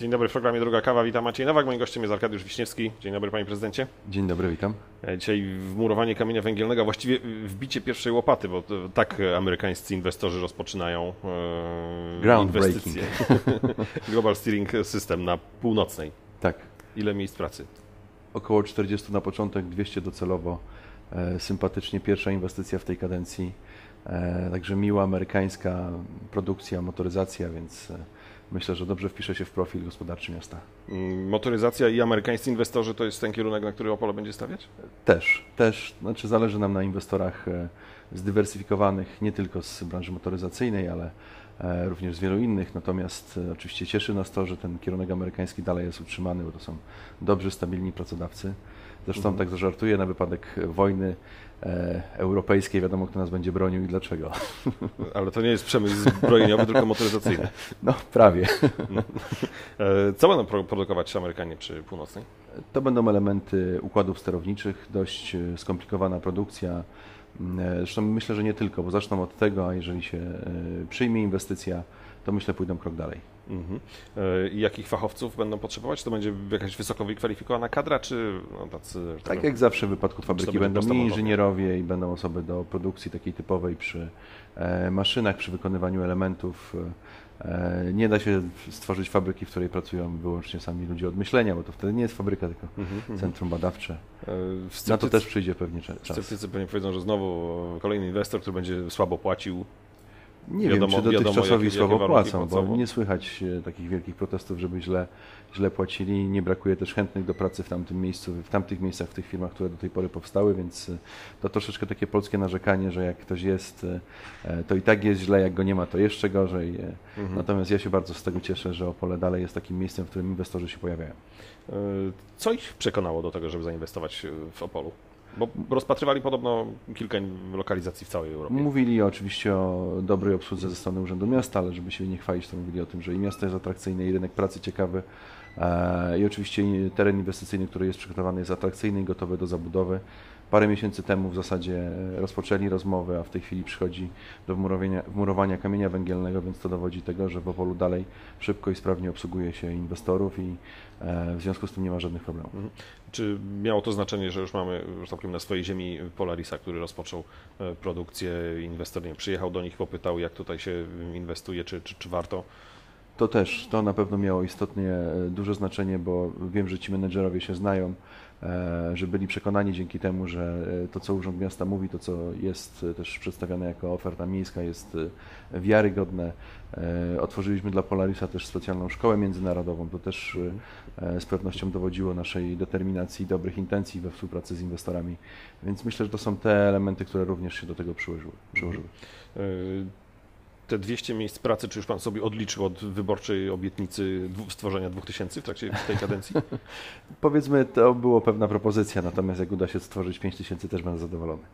Dzień dobry w programie Druga Kawa. Witam Maciej Nowak. Moim gościem jest Arkadiusz Wiśniewski. Dzień dobry panie prezydencie. Dzień dobry, witam. E, Dzisiaj wmurowanie kamienia węgielnego, właściwie wbicie pierwszej łopaty, bo tak amerykańscy inwestorzy rozpoczynają e, inwestycje. Global Steering System na północnej. Tak, Ile miejsc pracy? około 40 na początek, 200 docelowo. E, sympatycznie pierwsza inwestycja w tej kadencji. E, także miła amerykańska produkcja, motoryzacja, więc e, myślę, że dobrze wpisze się w profil gospodarczy miasta. Mm, Motoryzacja i amerykańscy inwestorzy to jest ten kierunek, na który Opole będzie stawiać? Też, też, znaczy zależy nam na inwestorach e, zdywersyfikowanych nie tylko z branży motoryzacyjnej, ale również z wielu innych. Natomiast e, oczywiście cieszy nas to, że ten kierunek amerykański dalej jest utrzymany, bo to są dobrzy, stabilni pracodawcy. Zresztą Mhm. tak zażartuję na wypadek wojny e, europejskiej, wiadomo kto nas będzie bronił i dlaczego. Ale to nie jest przemysł zbrojeniowy, tylko motoryzacyjny. No prawie. E, Co będą pro- produkować Amerykanie przy północnej? To będą elementy układów sterowniczych, dość e, skomplikowana produkcja. E, Zresztą myślę, że nie tylko, bo zaczną od tego, a jeżeli się e, przyjmie inwestycja, to myślę pójdą krok dalej. Mhm. E, I jakich fachowców będą potrzebować? To będzie jakaś wysoko wykwalifikowana kadra, czy no, tacy... Tak jak zawsze w wypadku fabryki będą i inżynierowie i będą osoby do produkcji takiej typowej przy e, maszynach, przy wykonywaniu elementów. E, Nie da się stworzyć fabryki, w której pracują wyłącznie sami ludzie od myślenia, bo to wtedy nie jest fabryka, tylko Mhm, mhm. centrum badawcze. E, Na to sceptycy- też przyjdzie pewnie cza- czas. Sceptycy pewnie powiedzą, że znowu kolejny inwestor, który będzie słabo płacił. Nie Wiadomo- wiem, czy dotychczasowi jakie- słabo jakie warunki płacą, bo nie słychać e, takich wielkich protestów, żeby źle, źle płacili. Nie brakuje też chętnych do pracy w tamtym miejscu, w tamtych miejscach, w tych firmach, które do tej pory powstały, więc e, to troszeczkę takie polskie narzekanie, że jak ktoś jest, e, to i tak jest źle, jak go nie ma, to jeszcze gorzej. Mhm. Natomiast ja się bardzo z tego cieszę, że Opole dalej jest takim miejscem, w którym inwestorzy się pojawiają. Co ich przekonało do tego, żeby zainwestować w Opolu? Bo rozpatrywali podobno kilka lokalizacji w całej Europie. Mówili oczywiście o dobrej obsłudze ze strony Urzędu Miasta, ale żeby się nie chwalić, to mówili o tym, że i miasto jest atrakcyjne, i rynek pracy ciekawy. e, I oczywiście teren inwestycyjny, który jest przygotowany, jest atrakcyjny i gotowy do zabudowy. Parę miesięcy temu w zasadzie e, rozpoczęli rozmowy, a w tej chwili przychodzi do wmurowania, kamienia węgielnego, więc to dowodzi tego, że w Opolu dalej szybko i sprawnie obsługuje się inwestorów i e, w związku z tym nie ma żadnych problemów. Czy miało to znaczenie, że już mamy, powiem, na swojej ziemi Polarisa, który rozpoczął e, produkcję, inwestor nie, przyjechał do nich, popytał, jak tutaj się inwestuje, czy, czy, czy warto? To też, to na pewno miało istotnie e, duże znaczenie, bo wiem, że ci menedżerowie się znają, e, że byli przekonani dzięki temu, że e, to, co Urząd Miasta mówi, to, co jest też przedstawiane jako oferta miejska, jest wiarygodne. Otworzyliśmy dla Polarisa też specjalną szkołę międzynarodową, to też z pewnością dowodziło naszej determinacji i dobrych intencji we współpracy z inwestorami, więc myślę, że to są te elementy, które również się do tego przyłożyły. przyłożyły. Te 200 miejsc pracy, czy już Pan sobie odliczył od wyborczej obietnicy stworzenia 2000 w trakcie tej kadencji? Powiedzmy, to było pewna propozycja, natomiast jak uda się stworzyć 5000, też będę zadowolony.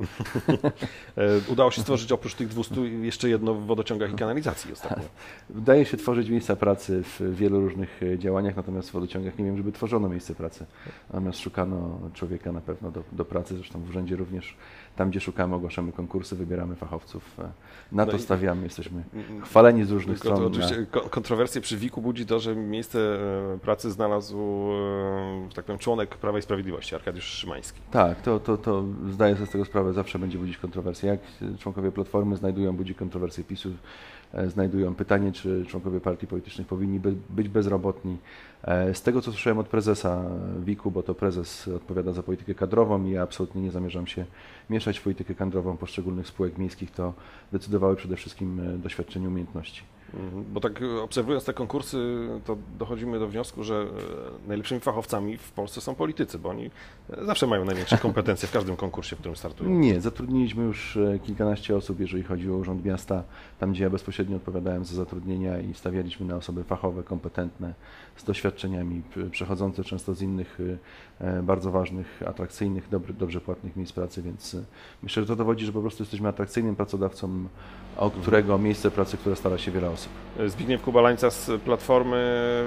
E, Udało się stworzyć oprócz tych 200 jeszcze jedno w wodociągach i kanalizacji ostatnio. Wydaje się tworzyć miejsca pracy w wielu różnych e, działaniach, natomiast w wodociągach nie wiem, żeby tworzono miejsce pracy. Natomiast szukano człowieka na pewno do, do pracy, zresztą w urzędzie również. Tam, gdzie szukamy, ogłaszamy konkursy, wybieramy fachowców. e, Na No to stawiamy, jesteśmy chwaleni z różnych to stron. oczywiście ko- kontrowersje przy WIK-u budzi to, że miejsce e, pracy znalazł, e, tak powiem, członek Prawa i Sprawiedliwości, Arkadiusz Szymański. tak, to, to, to zdaję sobie z tego sprawę, zawsze będzie budzić kontrowersje. Jak e, członkowie Platformy znajdują, budzi kontrowersje PiSu, e, znajdują pytanie, czy członkowie partii politycznych powinni by, być bezrobotni. E, Z tego, co słyszałem od prezesa WIK-u, bo to prezes odpowiada za politykę kadrową i ja absolutnie nie zamierzam się mieszać w politykę kadrową poszczególnych spółek miejskich, to decydowały przede wszystkim e, doświadczenie umiejętności. Mhm, Bo tak e, obserwując te konkursy, to dochodzimy do wniosku, że e, najlepszymi fachowcami w Polsce są politycy, bo oni e, zawsze mają największe kompetencje w każdym konkursie, w którym startują. Nie, zatrudniliśmy już kilkanaście osób, jeżeli chodzi o Urząd Miasta, tam gdzie ja bezpośrednio odpowiadałem za zatrudnienia i stawialiśmy na osoby fachowe, kompetentne, z doświadczeniami, przechodzące często z innych bardzo ważnych, atrakcyjnych, dobry, dobrze płatnych miejsc pracy, więc myślę, że to dowodzi, że po prostu jesteśmy atrakcyjnym pracodawcą, od którego miejsce pracy, które stara się wiele osób. Zbigniew Kubalańca z Platformy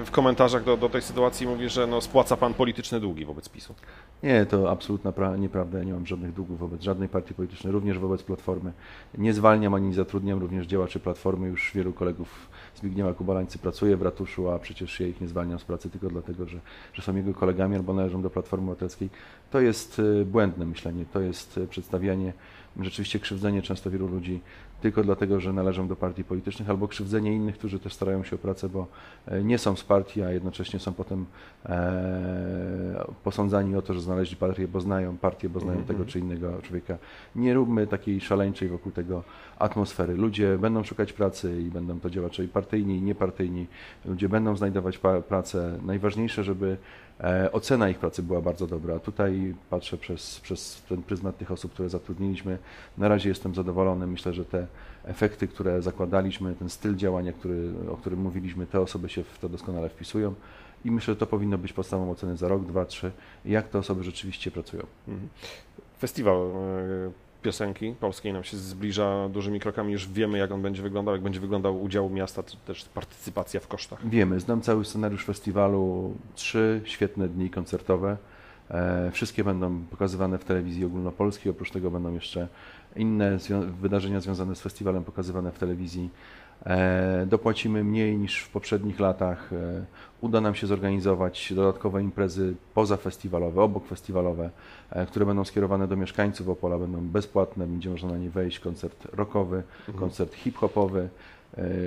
w komentarzach do, do tej sytuacji mówi, że no, spłaca pan polityczne długi wobec PiSu. Nie, to absolutna pra- nieprawda. Ja nie mam żadnych długów wobec żadnej partii politycznej, również wobec Platformy. Nie zwalniam ani nie zatrudniam również działaczy Platformy. Już wielu kolegów Zbigniewa Kubalańcy pracuje w ratuszu, a przecież ja ich nie zwalniam z pracy tylko dlatego, że, że są jego kolegami albo należą do Platformy Obywatelskiej. To jest y, błędne myślenie, to jest y, przedstawianie, rzeczywiście krzywdzenie często wielu ludzi tylko dlatego, że należą do partii politycznych, albo krzywdzenie innych, którzy też starają się o pracę, bo e, nie są z partii, a jednocześnie są potem e, posądzani o to, że znaleźli partię, bo znają partię, bo znają Mhm. tego czy innego człowieka. Nie róbmy takiej szaleńczej wokół tego atmosfery. Ludzie będą szukać pracy i będą to działacze i partyjni, i niepartyjni. Ludzie będą znajdować pracę. Najważniejsze, żeby ocena ich pracy była bardzo dobra. Tutaj patrzę przez, przez ten pryzmat tych osób, które zatrudniliśmy. Na razie jestem zadowolony. Myślę, że te efekty, które zakładaliśmy, ten styl działania, który, o którym mówiliśmy, te osoby się w to doskonale wpisują. I myślę, że to powinno być podstawą oceny za rok, dwa, trzy, jak te osoby rzeczywiście pracują. Mhm. Festiwal e, piosenki polskiej nam się zbliża dużymi krokami. Już wiemy, jak on będzie wyglądał, jak będzie wyglądał udział miasta, czy też partycypacja w kosztach. Wiemy, znam cały scenariusz festiwalu, trzy świetne dni koncertowe. E, wszystkie będą pokazywane w telewizji ogólnopolskiej, oprócz tego będą jeszcze inne wydarzenia związane z festiwalem pokazywane w telewizji. E, dopłacimy mniej niż w poprzednich latach. E, uda nam się zorganizować dodatkowe imprezy pozafestiwalowe, obok festiwalowe, e, które będą skierowane do mieszkańców. Opola, będą bezpłatne, będzie można na nie wejść, koncert rockowy, koncert hip-hopowy,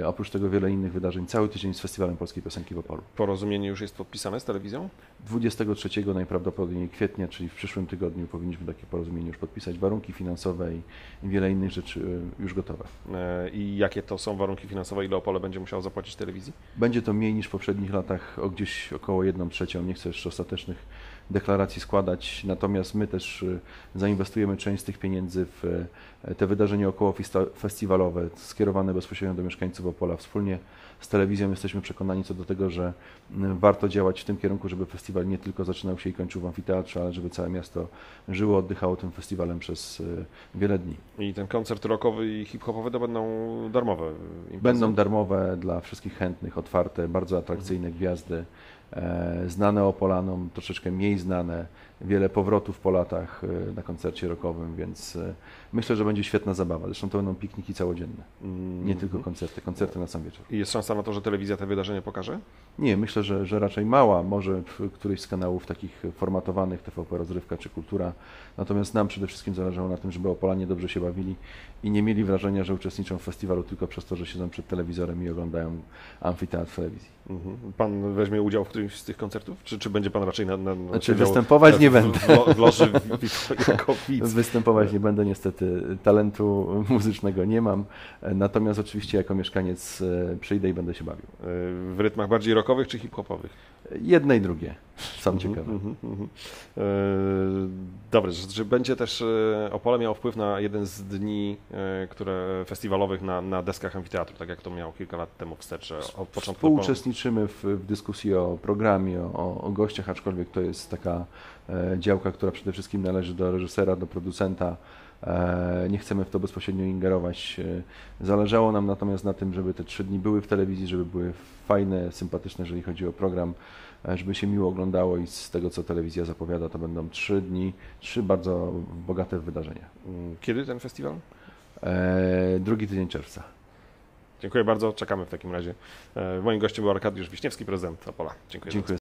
oprócz tego wiele innych wydarzeń, cały tydzień z Festiwalem Polskiej Piosenki w Opolu. Porozumienie już jest podpisane z telewizją? 23 najprawdopodobniej kwietnia, czyli w przyszłym tygodniu powinniśmy takie porozumienie już podpisać, warunki finansowe i, i wiele innych rzeczy e, już gotowe. E, I jakie to są warunki finansowe, ile Opole będzie musiało zapłacić telewizji? Będzie to mniej niż w poprzednich latach, o gdzieś około 1 trzecią. Nie chcę jeszcze ostatecznych deklaracji składać, natomiast my też e, zainwestujemy część z tych pieniędzy w e, te wydarzenia około festiwalowe, skierowane bezpośrednio do mieszkańców Opola. Wspólnie z telewizją jesteśmy przekonani co do tego, że m, warto działać w tym kierunku, żeby festiwal nie tylko zaczynał się i kończył w amfiteatrze, ale żeby całe miasto żyło, oddychało tym festiwalem przez e, wiele dni. I ten koncert rockowy i hip-hopowy to będą darmowe imprezy? Będą darmowe dla wszystkich chętnych, otwarte, bardzo atrakcyjne gwiazdy, znane Opolanom, troszeczkę mniej znane, wiele powrotów po latach e, na koncercie rockowym, więc e, myślę, że będzie świetna zabawa. Zresztą to będą pikniki całodenne, Mm, nie tylko koncerty, koncerty na sam wieczór. I jest szansa na to, że telewizja te wydarzenia pokaże? Nie, myślę, że, że raczej mała, może w któryś z kanałów takich formatowanych, TVP Rozrywka czy Kultura. Natomiast nam przede wszystkim zależało na tym, żeby Opolanie dobrze się bawili i nie mieli wrażenia, że uczestniczą w festiwalu tylko przez to, że siedzą przed telewizorem i oglądają amfiteatr telewizji. Mhm. Pan weźmie udział w którymś z tych koncertów? Czy, czy będzie pan raczej na. na Znaczy, siedział występować nie będę. W, w loży w, w, jako widz? Występować nie będę, niestety talentu muzycznego nie mam, natomiast oczywiście jako mieszkaniec e, przyjdę i będę się bawił. W rytmach bardziej rockowych czy hip-hopowych? Jedne i drugie, sam Mhm, ciekawy. mhm, mhm. E, Dobrze, że, będzie też e, Opole miało wpływ na jeden z dni, e, które festiwalowych na, na deskach amfiteatru, tak jak to miało kilka lat temu wstecz, od początku Współuczestniczymy w, w dyskusji o programie, o, o gościach, aczkolwiek to jest taka działka, która przede wszystkim należy do reżysera, do producenta. E, nie chcemy w to bezpośrednio ingerować. E, zależało nam natomiast na tym, żeby te trzy dni były w telewizji, żeby były fajne, sympatyczne, jeżeli chodzi o program, e, żeby się miło oglądało i z tego, co telewizja zapowiada, to będą trzy dni, trzy bardzo bogate wydarzenia. Mm, Kiedy ten festiwal? Drugi tydzień czerwca. Dziękuję bardzo, czekamy w takim razie. Moim gościem był Arkadiusz Wiśniewski, prezydent Opola. Dziękuję. Dziękuję.